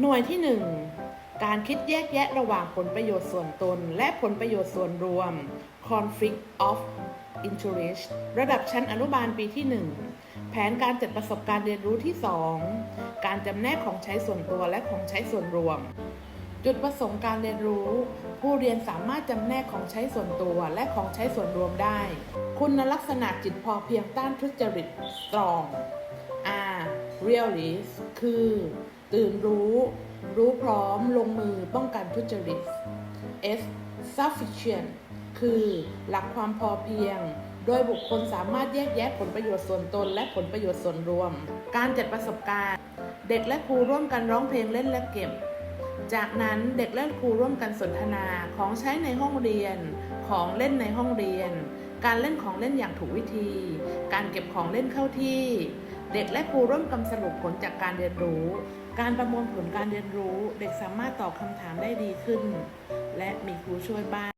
หน่วยที่ 1 การคิดแยกแยะระหว่างผลประโยชน์ส่วนตน และผลประโยชน์ส่วนรวม conflict of interest ระดับชั้นอนุบาลปีที่ 1 แผนการจัดประสบการณ์เรียนรู้ที่ 2 การจำแนกของใช้ส่วนตัวและของใช้ส่วนรวม จุดประสงค์การเรียนรู้ ผู้เรียนสามารถจำแนกของใช้ส่วนตัวและของใช้ส่วนรวมได้ คุณลักษณะจิตพอเพียงต้านทุจริต strong R realist คือ ตื่นรู้ รู้พร้อมลงมือป้องกันทุจริต S sufficient คือหลักความพอเพียง โดยบุคคลสามารถแยกแยะผลประโยชน์ส่วนตนและผลประโยชน์ส่วนรวม การจัดประสบการณ์ เด็กและครูร่วมกันร้องเพลงเล่นและเก็บ จากนั้นเด็กและครูร่วมกันสนทนาของใช้ในห้องเรียน ของเล่นในห้องเรียน การเล่นของเล่นอย่างถูกวิธี การเก็บของเล่นเข้าที่ เด็กและครูร่วมกันสรุปผลจากการเรียนรู้ การประมวลผลการเรียนรู้ เด็กสามารถตอบคำถามได้ดีขึ้น และมีครูช่วยบ้าง